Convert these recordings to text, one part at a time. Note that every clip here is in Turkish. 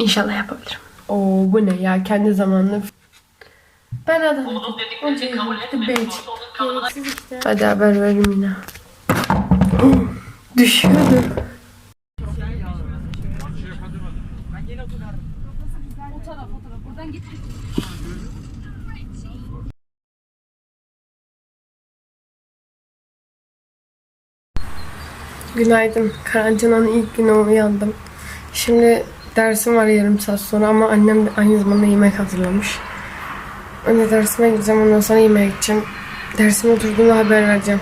İnşallah yapabilirim. Oo bu ne ya kendi zamanlı. Ben adam. Kanına Hadi haber verim yine. Düşüyordu. Günaydın. Karantinanın ilk günü uyandım. Şimdi dersim var yarım saat sonra ama annem de aynı zamanda yemek hazırlamış. Önce dersime gideceğim ondan sonra yemeğe gideceğim. Dersime oturduğumda haber vereceğim.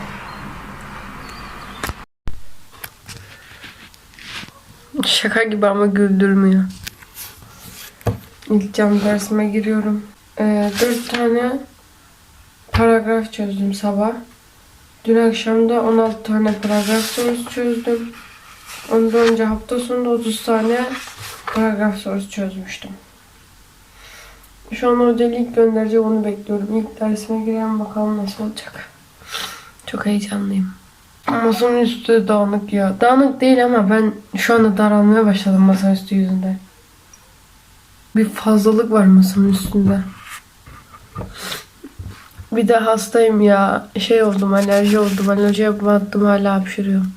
Şaka gibi ama güldürmüyor. Cam dersime giriyorum. Ee, dört tane paragraf çözdüm sabah. Dün akşam da 16 tane paragraf sorusu çözdüm. Ondan önce hafta sonunda 30 tane paragraf sorusu çözmüştüm. Şu an hoca ilk gönderecek onu bekliyorum. İlk dersime girelim bakalım nasıl olacak. Çok heyecanlıyım. Masanın üstü dağınık ya. Dağınık değil ama ben şu anda daralmaya başladım masanın üstü yüzünden. Bir fazlalık var masanın üstünde. Bir de hastayım ya. Şey oldum alerji oldum. Alerjiye battım hala hapşırıyorum.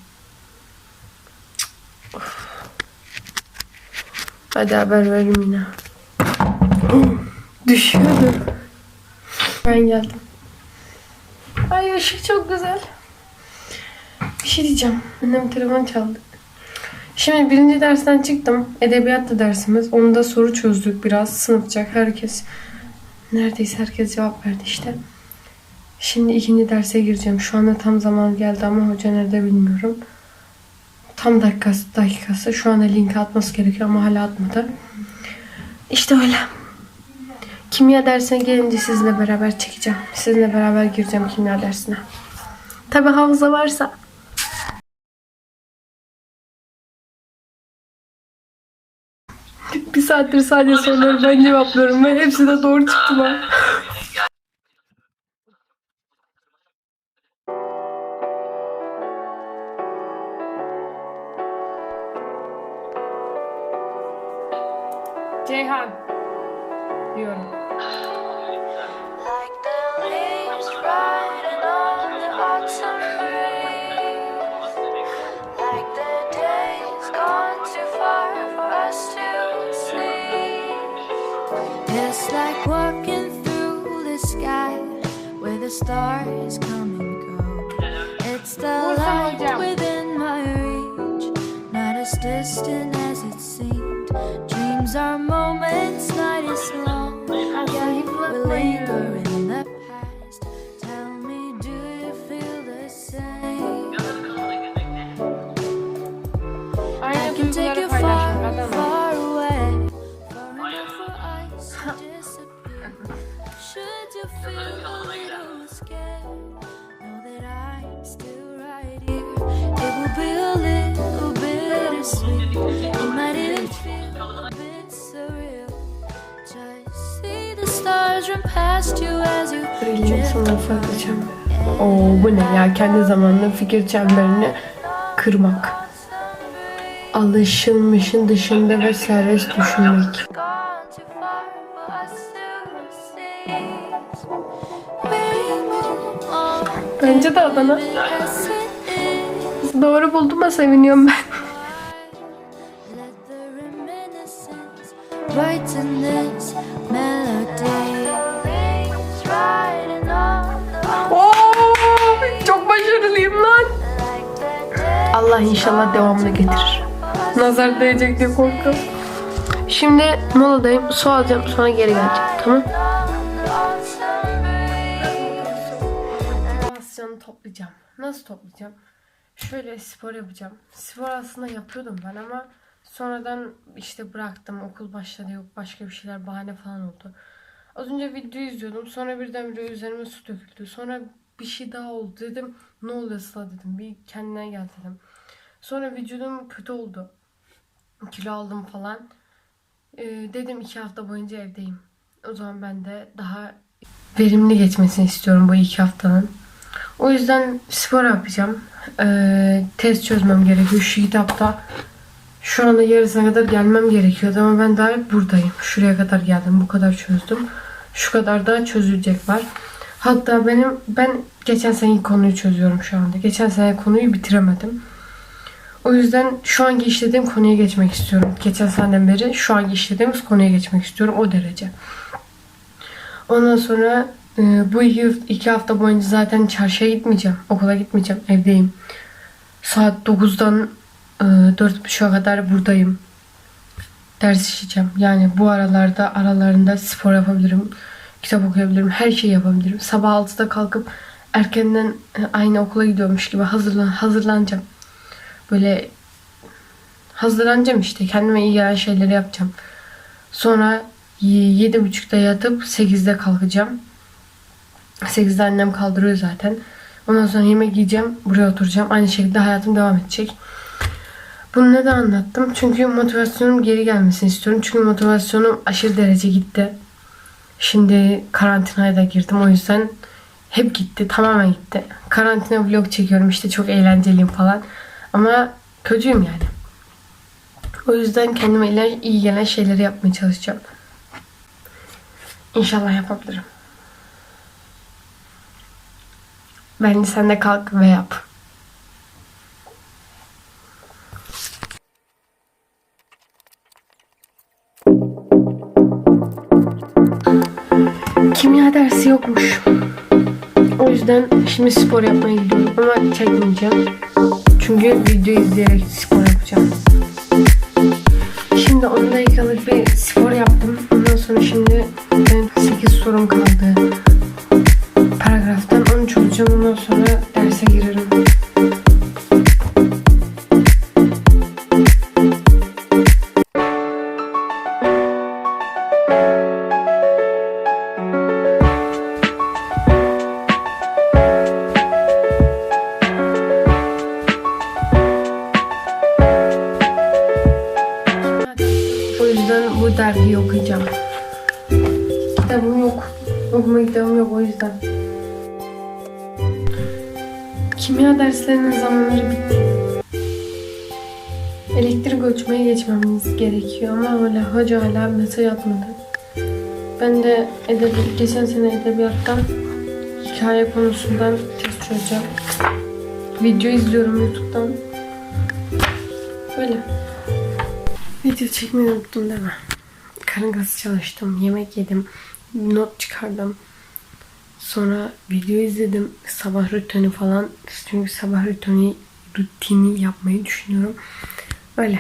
Hadi haber verim yine. Düşüyordu. Ben geldim. Ay ışık çok güzel. Bir şey diyeceğim. Annem telefon çaldı. Şimdi birinci dersten çıktım. Edebiyat da dersimiz. Onda soru çözdük biraz. Sınıfçak herkes. Neredeyse herkes cevap verdi işte. Şimdi ikinci derse gireceğim. Şu anda tam zaman geldi ama hoca nerede bilmiyorum. Tam dakikası, dakikası. Şu anda link atması gerekiyor ama hala atmadı. İşte öyle. Kimya dersine gelince sizinle beraber çekeceğim. Sizinle beraber gireceğim kimya dersine. Tabi hafıza varsa. Bir saattir sadece soruları ben cevaplıyorum ve hepsi de doğru çıktı lan. To see. It's like walking through the sky where the stars come and go. It's the light within my reach, not as distant as it seemed. Dreams are Brilliant sınıfa atacağım. Oo bu ne ya kendi zamanlı fikir çemberini kırmak. Alışılmışın dışında ve serbest düşünmek. Bence de Adana. Doğru bulduğuma seviniyorum ben. This melody. Allah inşallah devamını getirir. Nazar değecek diye korkuyorum. Şimdi moladayım. Su alacağım sonra geri geleceğim. Tamam. Motivasyonu toplayacağım. Nasıl toplayacağım? Şöyle spor yapacağım. Spor aslında yapıyordum ben ama sonradan işte bıraktım. Okul başladı yok başka bir şeyler bahane falan oldu. Az önce video izliyordum. Sonra birdenbire üzerime su döküldü. Sonra bir şey daha oldu. Dedim ne oluyor Sıla dedim. Bir kendine gel dedim. Sonra vücudum kötü oldu. Kilo aldım falan. Ee, dedim iki hafta boyunca evdeyim. O zaman ben de daha verimli geçmesini istiyorum bu iki haftanın. O yüzden spor yapacağım. Ee, test çözmem gerekiyor. Şu kitapta Şu anda yarısına kadar gelmem gerekiyordu ama ben daha buradayım. Şuraya kadar geldim. Bu kadar çözdüm. Şu kadar daha çözülecek var. Hatta benim ben geçen seneki konuyu çözüyorum şu anda. Geçen sene konuyu bitiremedim. O yüzden şu anki işlediğim konuya geçmek istiyorum. Geçen seneden beri şu anki işlediğimiz konuya geçmek istiyorum. O derece. Ondan sonra e, bu iki, iki hafta boyunca zaten çarşıya gitmeyeceğim. Okula gitmeyeceğim. Evdeyim. Saat 9'dan e, 4.30'a kadar buradayım. Ders işleyeceğim. Yani bu aralarda aralarında spor yapabilirim. Kitap okuyabilirim. Her şeyi yapabilirim. Sabah 6'da kalkıp erkenden e, aynı okula gidiyormuş gibi hazırlan hazırlanacağım. Böyle hazırlanacağım işte. Kendime iyi gelen şeyleri yapacağım. Sonra y- 7.30'da yatıp 8'de kalkacağım. 8'de annem kaldırıyor zaten. Ondan sonra yemek yiyeceğim. Buraya oturacağım. Aynı şekilde hayatım devam edecek. Bunu neden anlattım? Çünkü motivasyonum geri gelmesini istiyorum. Çünkü motivasyonum aşırı derece gitti. Şimdi karantinaya da girdim. O yüzden hep gitti. Tamamen gitti. Karantina vlog çekiyorum. işte çok eğlenceliyim falan. Ama kötüyüm yani. O yüzden kendime iyi gelen şeyleri yapmaya çalışacağım. İnşallah yapabilirim. Bence sen de kalk ve yap. Kimya dersi yokmuş. O yüzden şimdi spor yapmaya gidiyorum ama çekmeyeceğim. Çünkü video izleyerek spor yapacağım. Şimdi 10 dakikalık bir spor yaptım. Ondan sonra şimdi benim 8 sorum kaldı. Paragraftan onu çözeceğim. Ondan sonra derse girerim. Bu dergiyi okuyacağım. Kitabım yok. Okuma kitabım yok o yüzden. Kimya derslerinin zamanları bitti. Elektrik ölçmeye geçmemiz gerekiyor ama hala hoca hala mesaj atmadı. Ben de edebi, geçen sene edebiyattan hikaye konusundan test çözeceğim. Video izliyorum YouTube'dan. Böyle. Video çekmeyi unuttum mi? Karın kası çalıştım, yemek yedim, not çıkardım. Sonra video izledim, sabah rutini falan. Çünkü sabah rutini, rutini yapmayı düşünüyorum. Öyle.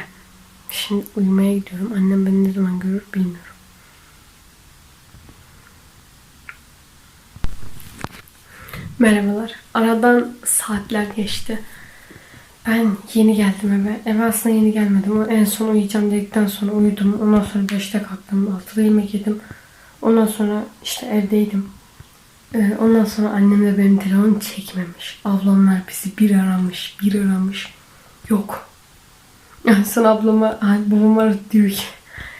Şimdi uyumaya gidiyorum. Annem beni ne zaman görür bilmiyorum. Merhabalar. Aradan saatler geçti. Ben yeni geldim eve. Eve aslında yeni gelmedim. En son uyuyacağım dedikten sonra uyudum. Ondan sonra 5'te kalktım. 6'da yemek yedim. Ondan sonra işte evdeydim. Ee, ondan sonra annem de benim telefonu çekmemiş. Ablamlar bizi bir aramış, bir aramış. Yok. Yani sonra ablama, babam aradı diyor ki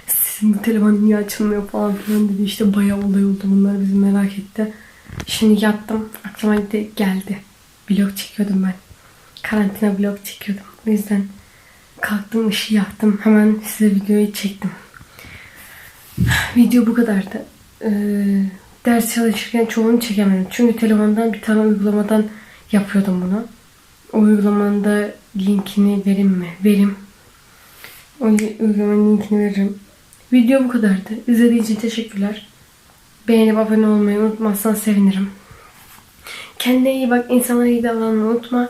sizin bu telefon niye açılmıyor falan filan dedi. İşte bayağı olay oldu bunlar bizi merak etti. Şimdi yattım. Aklıma geldi. Vlog çekiyordum ben karantina vlog çekiyordum. O yüzden kalktım ışığı yaktım. Hemen size videoyu çektim. Video bu kadardı. Ee, ders çalışırken çoğunu çekemedim. Çünkü telefondan bir tane uygulamadan yapıyordum bunu. O uygulamanın da linkini vereyim mi? Verim. O uygulamanın linkini veririm. Video bu kadardı. İzlediğiniz için teşekkürler. Beğenip abone olmayı unutmazsan sevinirim. Kendine iyi bak. insanlara iyi davranmayı unutma.